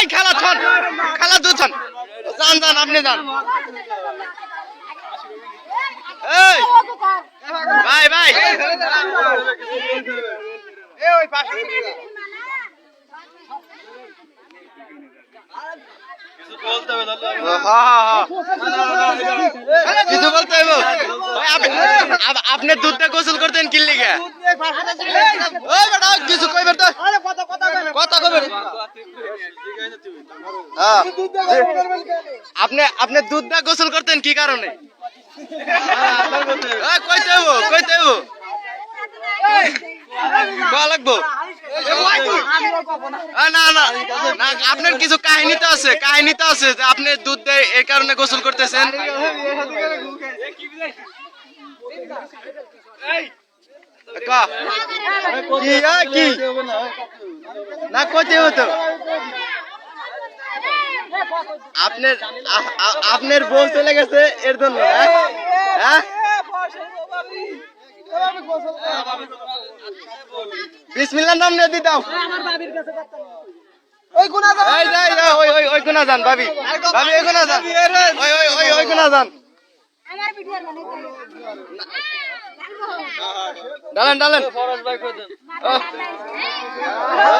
এই খেলা ছন খেলা যান যান আপনি যান। এই। ভাই ভাই। হ্যাঁ। কিছু বলতে হইব। আপনি দুধটা গোসল করতেন কি হ্যাঁ। আপনি আপনি দুধটা গোসল করতেন কি কারণে? কইতে হইব কইতে হইব লাগবো? না না না আপনার কিছু কাহিনী তো আছে কাহিনী তো আছে যে আপনি দুধ দেয় এই কারণে গোসল করতেছেন। কি না কইতে হতো আপনার আপনার বউ চলে গেছে এর জন্য হ্যাঁ? হ্যাঁ? বিসমিল্লার নাম নিয়ে দি দাও ওই গুণা যান ভাবি ভাবি ওই কোনা যান ওই ওই ওই ওই কোনা যান আমার ভিডিও ডালেন ডালেন। এই!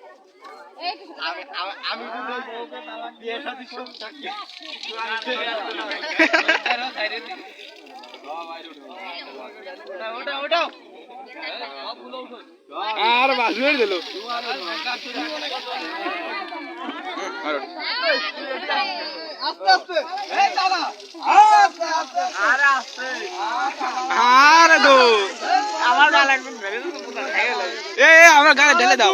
আমি সব থাকি ওটা আর বাস মেরে দিল আস্তে আস্তে। এই দাদা আস্তে আস্তে। আরে আস্তে। আরে গো আমার গালে মেরে এ এ, আমার গায়ে ঢেলে দাও।